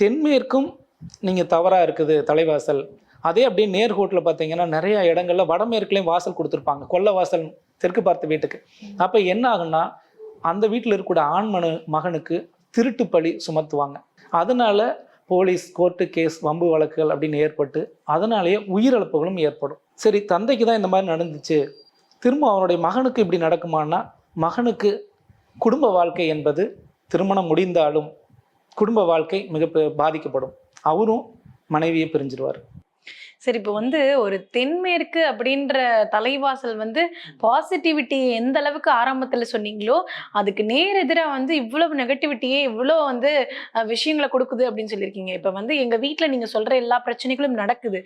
தென்மேற்கும் நீங்கள் தவறாக இருக்குது தலைவாசல். அதே அப்படியே நேர்கோட்டில் பார்த்தீங்கன்னா நிறைய இடங்கள்ல வடமேற்குலேயும் வாசல் கொடுத்துருப்பாங்க. கொல்ல வாசல் தெற்கு பார்த்த வீட்டுக்கு. அப்போ என்ன ஆகும்னா அந்த வீட்டில் இருக்கக்கூடிய ஆண்மனு மகனுக்கு திருட்டு பழி சுமத்துவாங்க. அதனால போலீஸ் கோர்ட்டு கேஸ் வம்பு வழக்குகள் அப்படின்னு ஏற்பட்டு அதனாலேயே உயிரிழப்புகளும் ஏற்படும். சரி தந்தைக்கு தான் இந்த மாதிரி நடந்துச்சு. திரும்ப அவனுடைய மகனுக்கு இப்படி நடக்குமான்னா மகனுக்கு குடும்ப வாழ்க்கை என்பது திருமணம் முடிந்தாலும் குடும்ப வாழ்க்கை மிக பாதிக்கப்படும். அவரும் மனைவியை பிரிஞ்சிருவார். சரி இப்போ வந்து ஒரு தென்மேற்கு அப்படின்ற தலைவாசல் வந்து பாசிட்டிவிட்டி எந்த அளவுக்கு ஆரம்பத்தில் சொன்னீங்களோ அதுக்கு நேர் எதிராக வந்து இவ்வளவு நெகட்டிவிட்டியே இவ்வளோ வந்து விஷயங்களை கொடுக்குது அப்படின்னு சொல்லியிருக்கீங்க. இப்போ வந்து எங்கள் வீட்டில் நீங்கள் சொல்கிற எல்லா பிரச்சனைகளும் நடக்குது.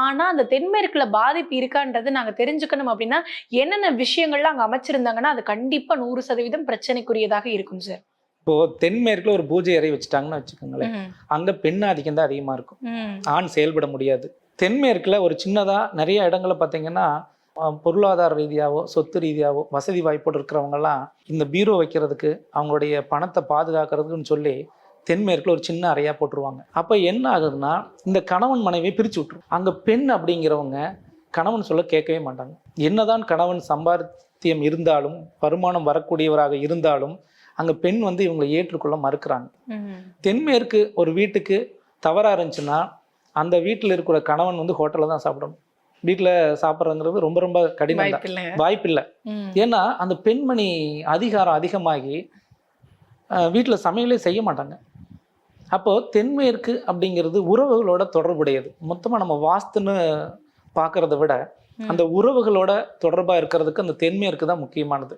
ஆனால் அந்த தென்மேற்கில் பாதிப்பு இருக்கான்றது நாங்கள் தெரிஞ்சுக்கணும் அப்படின்னா என்னென்ன விஷயங்கள்லாம் அங்கே அமைச்சிருந்தாங்கன்னா அது கண்டிப்பாக நூறு சதவீதம் பிரச்சனைக்குரியதாக இருக்கும் சார். இப்போ தென்மேற்குல ஒரு பூஜை அறை வச்சுட்டாங்கன்னு வச்சுக்கோங்களேன். அங்க பெண் ஆதிக்கம் தான் அதிகமா இருக்கும். ஆண் செயல்பட முடியாது. தென்மேற்குல ஒரு சின்னதா நிறைய இடங்கள்ல பார்த்தீங்கன்னா பொருளாதார ரீதியாவோ சொத்து ரீதியாவோ வசதி வாய்ப்போடு இருக்கிறவங்கெல்லாம் இந்த பீரோ வைக்கிறதுக்கு அவங்களுடைய பணத்தை பாதுகாக்கிறதுக்குன்னு சொல்லி தென்மேற்குல ஒரு சின்ன அறையா போட்டுருவாங்க. அப்ப என்ன ஆகுதுன்னா இந்த கணவன் மனைவியை பிரிச்சு விட்டுரும். அங்க பெண் அப்படிங்கிறவங்க கணவன் சொல்ல கேட்கவே மாட்டாங்க. என்னதான் கணவன் சம்பாத்தியம் இருந்தாலும் வருமானம் வரக்கூடியவராக இருந்தாலும் அங்க பெண் வந்து இவங்களை ஏற்றுக்கொள்ள மறுக்கிறாங்க. தென்மேற்கு ஒரு வீட்டுக்கு தவறாக இருந்துச்சுன்னா அந்த வீட்டில் இருக்கிற கணவன் வந்து ஹோட்டலில் தான் சாப்பிடணும். வீட்டில் சாப்பிட்றதுங்கிறது ரொம்ப ரொம்ப கடினம் வாய்ப்பில்லை. ஏன்னா அந்த பெண்மணி அதிகாரம் அதிகமாகி வீட்டில் சமையலே செய்ய மாட்டாங்க. அப்போது தென்மேற்கு அப்படிங்கிறது உறவுகளோட தொடர்புடையது. மொத்தமாக நம்ம வாஸ்துன்னு பார்க்கறத விட அந்த உறவுகளோட தொடர்பாக இருக்கிறதுக்கு அந்த தென்மேற்கு தான் முக்கியமானது.